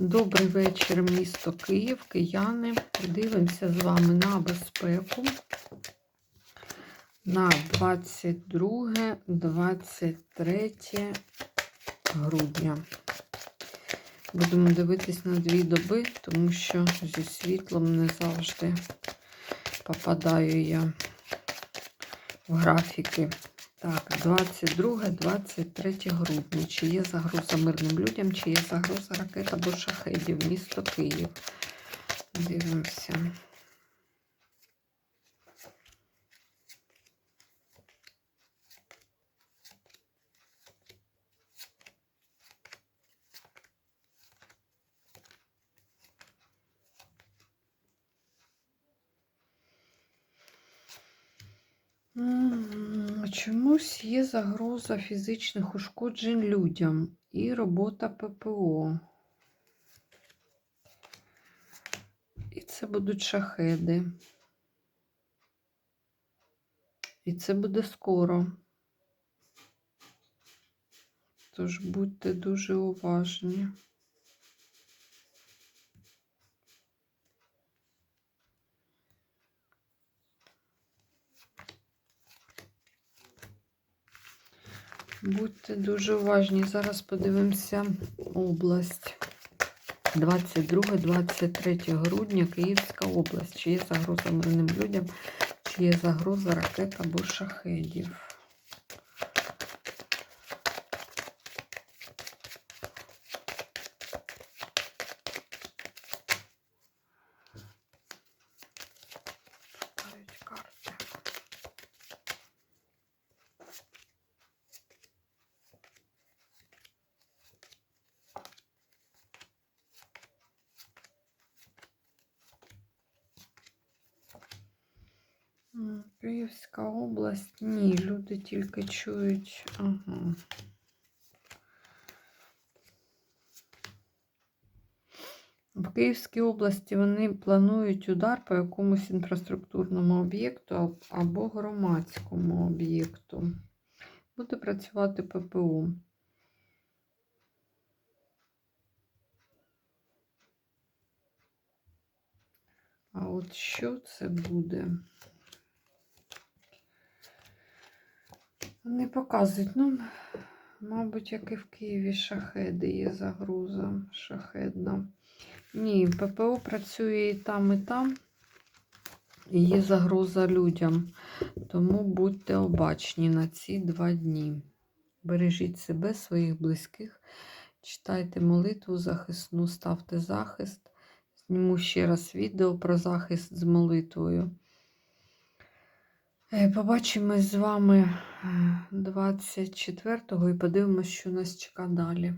Добрий вечір, місто Київ, кияни. Дивимося з вами на безпеку на 22-23 грудня. Будемо дивитись на дві доби, тому що зі світлом не завжди попадаю я в графіки. Так, 22-23 грудня. Чи є загроза мирним людям, чи є загроза ракет або шахедів, місто Київ. Дивимося. Чомусь є загроза фізичних ушкоджень людям і робота ППО. І це будуть шахеди. І це буде скоро. Тож будьте дуже уважні. Будьте дуже уважні. Зараз подивимося область. 22-23 грудня Київська область. Чи є загроза мирним людям, чи є загроза ракет або шахедів. Київська область. Ні, люди тільки чують. Ага. В Київській області вони планують удар по якомусь інфраструктурному об'єкту або громадському об'єкту. Буде працювати ППО. А от що це буде? Не показують. Ну, мабуть, як і в Києві шахеди є загроза шахедна. Ні, ППО працює і там, і там. І є загроза людям. Тому будьте обачні на ці два дні. Бережіть себе, своїх близьких, читайте молитву захисну, ставте захист. Зніму ще раз відео про захист з молитвою. Е, Побачимось з вами 24-го і подивимось, що нас чекає далі.